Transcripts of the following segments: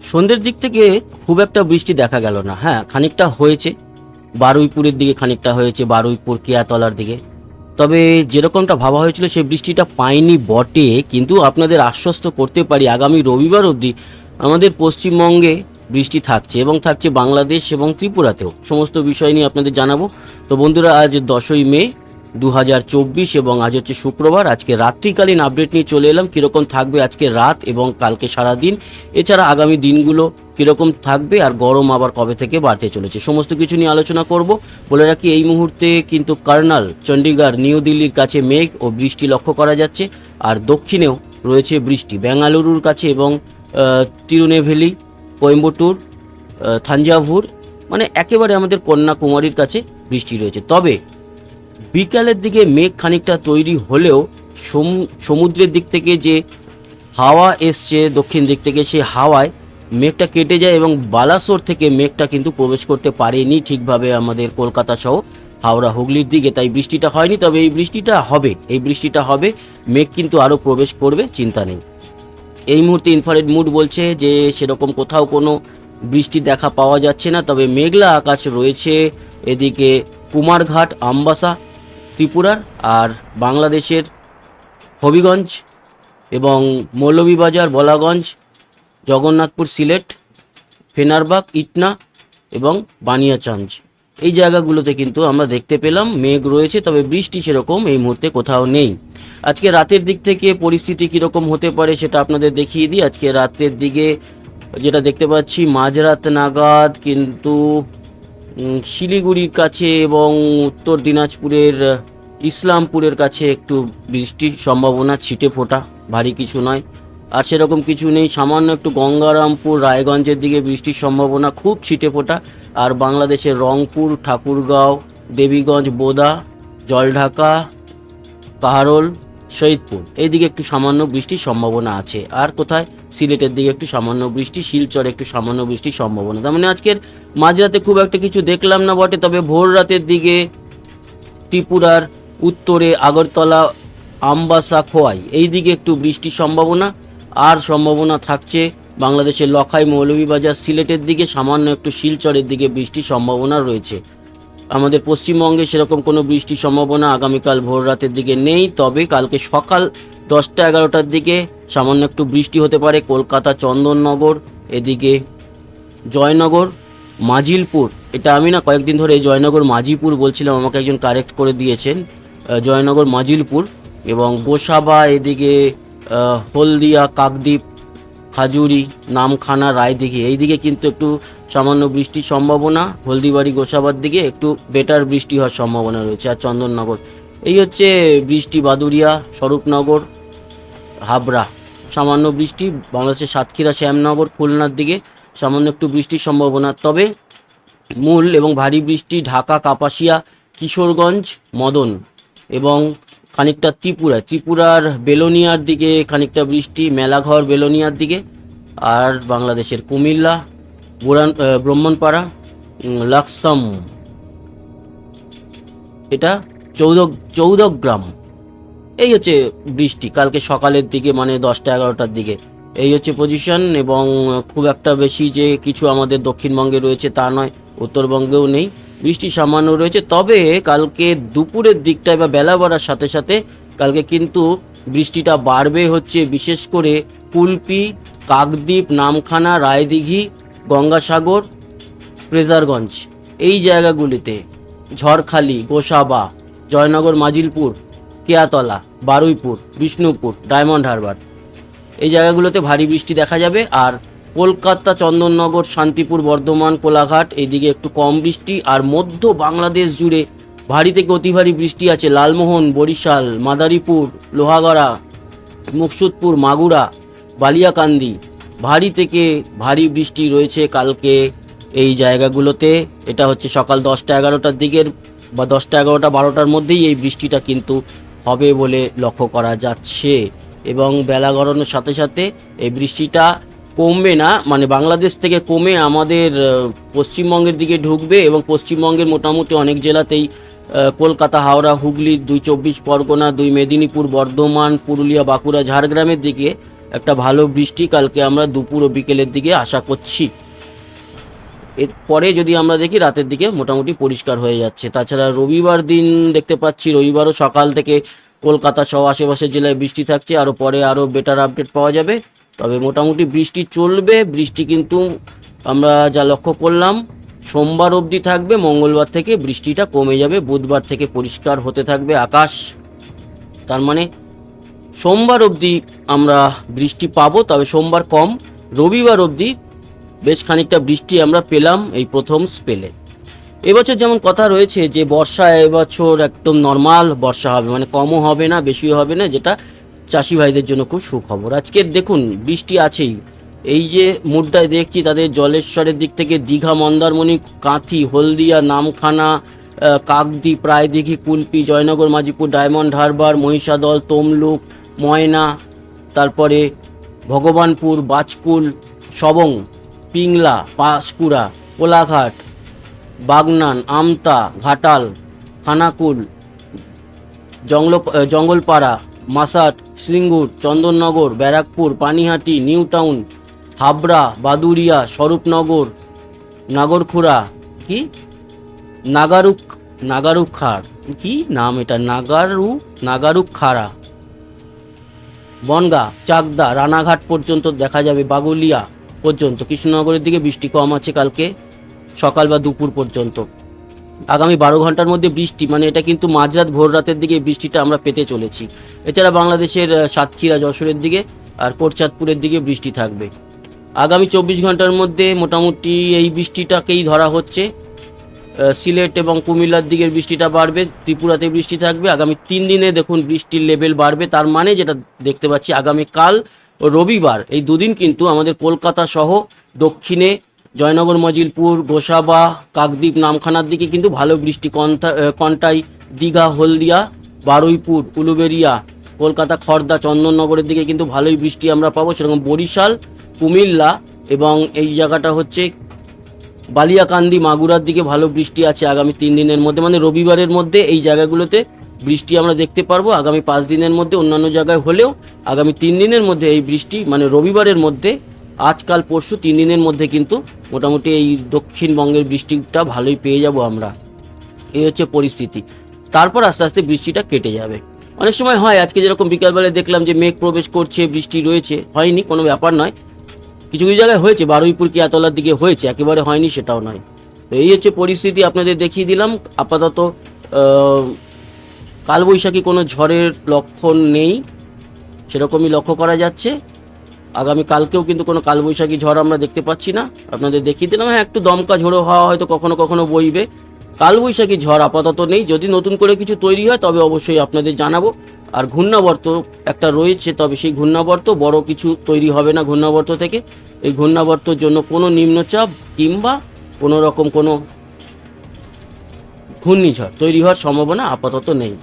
সন্ধ্যের দিক থেকে খুব একটা বৃষ্টি দেখা গেল না। হ্যাঁ খানিকটা হয়েছে। বারুইপুরের দিকে খানিকটা হয়েছে, বারুইপুর কেয়াতলার দিকে। তবে যেরকমটা ভাবা হয়েছিল সেই বৃষ্টিটা পাইনি বটে। কিন্তু আপনাদের আশ্বস্ত করতে পারি, আগামী রবিবার অবধি আমাদের পশ্চিমবঙ্গে বৃষ্টি থাকছে এবং থাকছে বাংলাদেশ এবং ত্রিপুরাতেও। সমস্ত বিষয় নিয়ে আপনাদের জানাব। তো বন্ধুরা, আজ দশই মে দু হাজার চব্বিশ এবং আজ হচ্ছে শুক্রবার। আজকে রাত্রিকালীন আপডেট নিয়ে চলে এলাম। কীরকম থাকবে আজকে রাত এবং কালকে সারা দিন এছাড়া আগামী দিনগুলো কীরকম থাকবে আর গরম আবার কবে থেকে বাড়তে চলেছে? সমস্ত কিছু নিয়ে আলোচনা করব। বলে রাখি, এই মুহূর্তে কিন্তু কার্নাল চণ্ডীগড় নিউ দিল্লির কাছে মেঘ ও বৃষ্টি লক্ষ্য করা যাচ্ছে। আর দক্ষিণেও রয়েছে বৃষ্টি। বেঙ্গালুরুর কাছে এবং তিরুনেভেলি কোয়েম্বাটুর থাঞ্জাভুর মানে একেবারে আমাদের কন্যাকুমারীর কাছে বৃষ্টি রয়েছে। তবে বিকালের দিকে মেঘ খানিকটা তৈরি হলেও সমু- সমুদ্রের দিক থেকে যে হাওয়া এসছে, দক্ষিণ দিক থেকে সেই হাওয়ায় মেঘটা কেটে যায় এবং বালাসোর থেকে মেঘটা কিন্তু প্রবেশ করতে পারেনি ঠিকভাবে আমাদের কলকাতা সহ হাওড়া হুগলির দিকে। তাই বৃষ্টিটা হয়নি, তবে এই বৃষ্টিটা হবে, এই বৃষ্টিটা হবে, মেঘ কিন্তু আরও প্রবেশ করবে, চিন্তা নেই। এই মুহূর্তে ইনফারেড মুড বলছে যে সেরকম কোথাও কোনো বৃষ্টি দেখা পাওয়া যাচ্ছে না, তবে মেঘলা আকাশ রয়েছে। এদিকে কুমারঘাট, আমবাসা ত্রিপুরার আর বাংলাদেশের হবিগঞ্জ এবং মৌলভীবাজার, বলাগঞ্জ, জগন্নাথপুর, সিলেট, ফেনারবাগ, ইটনা এবং বানিয়াচঞ্জ। এই জায়গাগুলোতে কিন্তু আমরা দেখতে পেলাম মেঘ রয়েছে, তবে বৃষ্টি সেরকম এই মুহূর্তে কোথাও নেই। আজকে রাতের দিক থেকে পরিস্থিতি কীরকম হতে পারে সেটা আপনাদের দেখিয়ে দিই। আজকে রাতের দিকে যেটা দেখতে পাচ্ছি, মাঝরাত নাগাদ কিন্তু শিলিগুড়ির কাছে এবং উত্তর দিনাজপুরের ইসলামপুরের কাছে একটু বৃষ্টির সম্ভাবনা, ছিটে ফোটা, ভারী কিছু নয়। আর সেরকম কিছু নেই, সামান্য একটু গঙ্গারামপুর, রায়গঞ্জের দিকে বৃষ্টির সম্ভাবনা, খুব ছিটে ফোটা। আর বাংলাদেশের রংপুর, ঠাকুরগাঁও, দেবীগঞ্জ, বোদা, জলঢাকা, কাহারোল শহীদপুর এইদিকে একটু সামান্য বৃষ্টির সম্ভাবনা আছে। আর কোথায়? সিলেটের দিকে একটু সামান্য বৃষ্টি, শিলচরে একটু সামান্য বৃষ্টির সম্ভাবনা। তার মানে আজকের মাঝরাতে খুব একটা কিছু দেখলাম না বটে, তবে ভোর রাতের দিকে ত্রিপুরার উত্তরে আগরতলা, আমবাসা, খোয়াই এই দিকে একটু বৃষ্টির সম্ভাবনা। আর সম্ভাবনা থাকছে বাংলাদেশের লখাই, মৌলভীবাজার, সিলেটের দিকে, সামান্য একটু শিলচরের দিকে বৃষ্টির সম্ভাবনা রয়েছে। আমাদের পশ্চিমবঙ্গে সেরকম কোনো বৃষ্টির সম্ভাবনা আগামীকাল ভোর রাতের দিকে নেই। তবে কালকে সকাল দশটা এগারোটার দিকে সামান্য একটু বৃষ্টি হতে পারে। কলকাতা, চন্দননগর, এদিকে জয়নগর, মাজিলপুর। এটা আমি না কয়েকদিন ধরে এই জয়নগর, মাজিপুর বলছিলাম, আমাকে একজন কারেক্ট করে দিয়েছেন। জয়নগর, মাজিলপুর এবং গোসাবা, এদিকে হলদিয়া, কাকদ্বীপ খাজুরি নামখানা, রায়দিঘি। এই দিকে কিন্তু একটু সামান্য বৃষ্টির সম্ভাবনা, হলদিবাড়ি, গোসাবার দিকে একটু বেটার বৃষ্টি হওয়ার সম্ভাবনা রয়েছে, আর চন্দননগর। এই হচ্ছে বৃষ্টি বাদুরিয়া স্বরূপনগর, হাবড়া। সামান্য বৃষ্টি, বাংলাদেশের সাতক্ষীরা, শ্যামনগর, খুলনার দিকে সামান্য একটু বৃষ্টির সম্ভাবনা। তবে মূল এবং ভারী বৃষ্টি ঢাকা, কাপাসিয়া, কিশোরগঞ্জ, মদন এবং খানিকটা ত্রিপুরা, ত্রিপুরার বেলোনিয়ার দিকে খানিকটা বৃষ্টি, মেলাঘর বেলোনিয়ার দিকে, আর বাংলাদেশের কুমিল্লা বুরান ব্রাহ্মণপাড়া লাকসাম। এটা চৌদ চৌদগ্রাম এই হচ্ছে বৃষ্টি, কালকে সকালের দিকে মানে দশটা এগারোটার দিকে। এই হচ্ছে পজিশন এবং খুব একটা বেশি যে কিছু আমাদের দক্ষিণবঙ্গে রয়েছে তা নয়, উত্তরবঙ্গেও নেই। বৃষ্টি সামান্য রয়েছে। তবে কালকে দুপুরের দিকটায় বা বেলা বাড়ার সাথে সাথে কালকে কিন্তু বৃষ্টিটা বাড়বে হচ্ছে। বিশেষ করে কুলপি, কাকদ্বীপ, নামখানা, রায়দিঘি, গঙ্গাসাগর, প্রেজারগঞ্জ এই জায়গাগুলিতে ঝড়খালি, গোসাবা, জয়নগর, মাজিলপুর, কেয়াতলা, বারুইপুর, বিষ্ণুপুর, ডায়মন্ড হারবার এই জায়গাগুলোতে ভারী বৃষ্টি দেখা যাবে। আর কলকাতা, চন্দননগর, শান্তিপুর, বর্ধমান, কোলাঘাট এইদিকে একটু কম বৃষ্টি আর মধ্য বাংলাদেশ জুড়ে ভারী থেকে অতি ভারী বৃষ্টি আছে লালমোহন, বরিশাল, মাদারীপুর, লোহাগড়া, মুকসুদপুর, মাগুরা, বালিয়াকান্দি। ভারী থেকে ভারী বৃষ্টি রয়েছে কালকে এই জায়গাগুলোতে। এটা হচ্ছে সকাল দশটা এগারোটার দিকের বা দশটা এগারোটা বারোটার মধ্যেই এই বৃষ্টিটা কিন্তু হবে বলে লক্ষ্য করা যাচ্ছে। এবং বেলা গড়ানোর সাথে সাথে এই বৃষ্টিটা কমবে না মানে বাংলাদেশ থেকে কমে আমাদের পশ্চিমবঙ্গের দিকে ঢুকবে এবং পশ্চিমবঙ্গের মোটামুটি অনেক জেলাতেই কলকাতা, হাওড়া, হুগলি, দুই চব্বিশ পরগনা, দুই মেদিনীপুর, বর্ধমান, পুরুলিয়া, বাঁকুড়া, ঝাড়গ্রামের দিকে একটা ভালো বৃষ্টি কালকে আমরা দুপুর ও বিকেলের দিকে আশা করছি। এরপরে যদি আমরা দেখি রাতের দিকে মোটামুটি পরিষ্কার হয়ে যাচ্ছে। তাছাড়া রবিবার দিন দেখতে পাচ্ছি, রবিবারও সকাল থেকে কলকাতা সহ আশেপাশের জেলায় বৃষ্টি থাকছে, আরও পরে আরও বেটার আপডেট পাওয়া যাবে। তবে মোটামুটি বৃষ্টি চলবে, বৃষ্টি কিন্তু আমরা যা লক্ষ্য করলাম, সোমবার অবধি থাকবে, মঙ্গলবার থেকে বৃষ্টিটা কমে যাবে, বুধবার থেকে পরিষ্কার হতে থাকবে আকাশ। তার মানে সোমবার অবধি আমরা বৃষ্টি পাবো, তবে সোমবার কম, রবিবার অবধি বেশ খানিকটা বৃষ্টি আমরা পেলাম এই প্রথম স্পেলে এবছর যেমন কথা রয়েছে যে, বর্ষা এবছর একদম নর্মাল বর্ষা হবে মানে কমও হবে না, বেশিও হবে না, যেটা চাষি ভাইদের জন্য খুব সুখবর। আজকের দেখুন বৃষ্টি আছেই। এই যে মুডটায় দেখছি তাদের জলেশ্বরের দিক থেকে দীঘা মন্দারমণি কাঁথি হলদিয়া নামখানা আহ, কাকদ্বীপ প্রায়দিঘি কুলপি জয়নগর মাঝিপুর ডায়মন্ড হারবার মহিষাদল তমলুক ময়না তারপরে ভগবানপুর বাজকুল সবং পিংলা পাঁশকুড়া কোলাঘাট বাগনান আমতা ঘাটাল খানাকুল জঙ্গল জঙ্গলপাড়া মাসাট শ্রীঙ্গুর চন্দননগর, ব্যারাকপুর, পানিহাটি, নিউ টাউন, হাবড়া বাদুরিয়া স্বরূপনগর, নাগরখুড়া, কি? নাগারুক নাগারুক খাড় কি নাম এটা? নাগারু নাগারুক খাড়া বনগা, চাকদা, রানাঘাট পর্যন্ত দেখা যাবে, বাগুলিয়া পর্যন্ত। কৃষ্ণনগরের দিকে বৃষ্টি কম আছে কালকে, সকাল বা দুপুর পর্যন্ত। আগামী বারো ঘণ্টার মধ্যে বৃষ্টি মানে এটা কিন্তু মাঝরাত ভোর রাতের দিকে বৃষ্টিটা আমরা পেতে চলেছি। এছাড়া বাংলাদেশের সাতক্ষীরা, যশোরের দিকে আর কোটচাঁদপুরের দিকে বৃষ্টি থাকবে। আগামী চব্বিশ ঘণ্টার মধ্যে মোটামুটি এই বৃষ্টিটাকেই ধরা হচ্ছে। সিলেট এবং কুমিল্লার দিকের বৃষ্টিটা বাড়বে, ত্রিপুরাতে বৃষ্টি থাকবে। আগামী তিন দিনে দেখুন বৃষ্টির লেভেল বাড়বে, তার মানে যেটা দেখতে পাচ্ছি আগামী কাল ও রবিবার, এই দুদিন কিন্তু আমাদের কলকাতা সহ দক্ষিণে জয়নগর, মজিলপুর, গোসাবা, কাকদ্বীপ নামখানার দিকে কিন্তু ভালো বৃষ্টি কন্টা কন্টাই, দীঘা, হলদিয়া, বারুইপুর, উলুবেরিয়া, কলকাতা খড়দা চন্দননগরের দিকে কিন্তু ভালোই বৃষ্টি আমরা পাবো। সেরকম বরিশাল, কুমিল্লা এবং এই জায়গাটা হচ্ছে বালিয়াকান্দি, মাগুরার দিকে ভালো বৃষ্টি আছে আগামী তিন দিনের মধ্যে। মানে রবিবারের মধ্যে এই জায়গাগুলোতে বৃষ্টি আমরা দেখতে পারব। আগামী পাঁচ দিনের মধ্যে অন্যান্য জায়গায় হলেও আগামী তিন দিনের মধ্যে এই বৃষ্টি মানে রবিবারের মধ্যে আজকাল পরশু তিন দিনের মধ্যে কিন্তু মোটামুটি এই দক্ষিণবঙ্গের বৃষ্টিটা ভালোই পেয়ে যাব আমরা। এই হচ্ছে পরিস্থিতি। তারপর আস্তে আস্তে বৃষ্টিটা কেটে যাবে। অনেক সময় হয়, আজকে যেরকম বিকালবেলায় দেখলাম যে মেঘ প্রবেশ করছে, বৃষ্টি রয়েছে, হয়নি, কোনো ব্যাপার নয়। কিছু কিছু জায়গায় হয়েছে, বারুইপুর কিয়াতলার দিকে হয়েছে, একেবারে হয়নি, সেটাও নয়। তো এই হচ্ছে পরিস্থিতি, আপনাদের দেখিয়ে দিলাম। আপাতত কালবৈশাখী কোনো ঝড়ের লক্ষণ নেই, সেরকমই লক্ষ্য করা যাচ্ছে। আগামী কালকেও কিন্তু কোনো কালবৈশাখী ঝড় আমরা দেখতে পাচ্ছি না। আপনাদের দেখিয়ে দিলাম হ্যাঁ একটু দমকা ঝোড়ো হওয়া হয়তো কখনো কখনো বইবে। কালবৈশাখী ঝড় আপাতত নেই, যদি নতুন করে কিছু তৈরি হয় তবে অবশ্যই আপনাদের জানাব। আর ঘূর্ণাবর্ত একটা রয়েছে, তবে সেই ঘূর্ণাবর্ত বড় কিছু তৈরি হবে না ঘূর্ণাবর্ত থেকে। এই ঘূর্ণাবর্তর জন্য কোনো নিম্নচাপ কিংবা কোনো রকম কোনো ঘূর্ণিঝড় তৈরি হওয়ার সম্ভাবনা আপাতত নেই।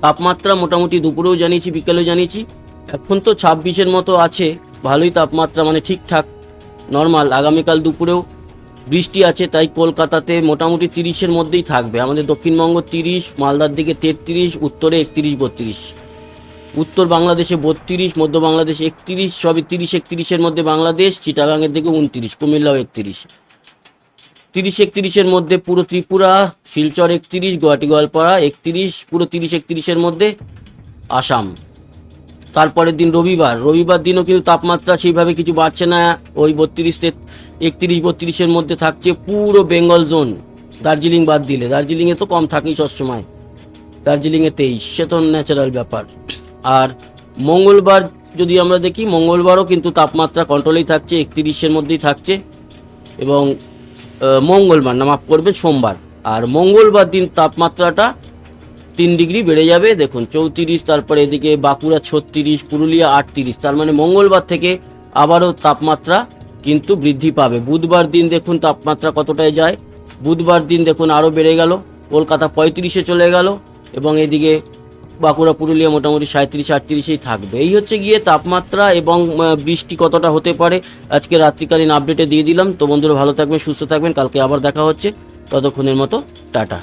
তাপমাত্রা মোটামুটি দুপুরেও জানিয়েছি, বিকেলেও জানিয়েছি। এখন তো ছাব্বিশের মতো আছে, ভালোই তাপমাত্রা মানে ঠিকঠাক নর্মাল আগামীকাল দুপুরেও বৃষ্টি আছে, তাই কলকাতাতে মোটামুটি তিরিশের মধ্যেই থাকবে। আমাদের দক্ষিণবঙ্গ তিরিশ, মালদার দিকে তেত্রিশ, উত্তরে একত্রিশ, বত্রিশ। উত্তর বাংলাদেশে বত্রিশ, মধ্য বাংলাদেশে একত্রিশ, সবই তিরিশ, একত্রিশের মধ্যে বাংলাদেশ, চিটাগাংয়ের দিকে উনত্রিশ, কুমিল্লাও একত্রিশ। তিরিশ, একত্রিশের মধ্যে পুরো ত্রিপুরা, শিলচর একত্রিশ, গুয়াহাটি, গোয়ালপাড়া একত্রিশ, পুরো তিরিশ, একত্রিশের মধ্যে আসাম। তারপরের দিন রবিবার। রবিবার দিনও কিন্তু তাপমাত্রা সেইভাবে কিছু বাড়ছে না। ওই বত্রিশ একত্রিশ, বত্রিশের মধ্যে থাকছে পুরো বেঙ্গল জোন। দার্জিলিং বাদ দিলে। দার্জিলিংয়ে তো কম থাকেই সবসময়। দার্জিলিংয়ে তেইশ। সে তো ন্যাচারাল ব্যাপার। আর মঙ্গলবার যদি আমরা দেখি, মঙ্গলবারও কিন্তু তাপমাত্রা কন্ট্রোলেই থাকছে, একত্রিশের মধ্যেই থাকছে। এবং মঙ্গলবার না, মাফ করবে সোমবার। আর মঙ্গলবার দিন তাপমাত্রাটা তিন ডিগ্রি বেড়ে যাবে। দেখুন, চৌত্রিশ, তারপরে এদিকে বাঁকুড়া ছত্রিশ, পুরুলিয়া আটত্রিশ, তার মানে মঙ্গলবার থেকে আবারও তাপমাত্রা কিন্তু বৃদ্ধি পাবে। বুধবার দিন দেখুন তাপমাত্রা কতটায় যায়। বুধবার দিন দেখুন আরও বেড়ে গেল, কলকাতা পঁয়ত্রিশে চলে গেল এবং এদিকে বাঁকুড়া, পুরুলিয়া মোটামুটি সাঁত্রিশ আটত্রিশেই থাকবে। এই হচ্ছে গিয়ে তাপমাত্রা এবং বৃষ্টি কতটা হতে পারে। আজকে রাত্রিকালীন আপডেটে দিয়ে দিলাম। তো বন্ধুরা ভালো থাকবেন, সুস্থ থাকবেন। কালকে আবার দেখা হচ্ছে। ততক্ষণের মতো, টাটা।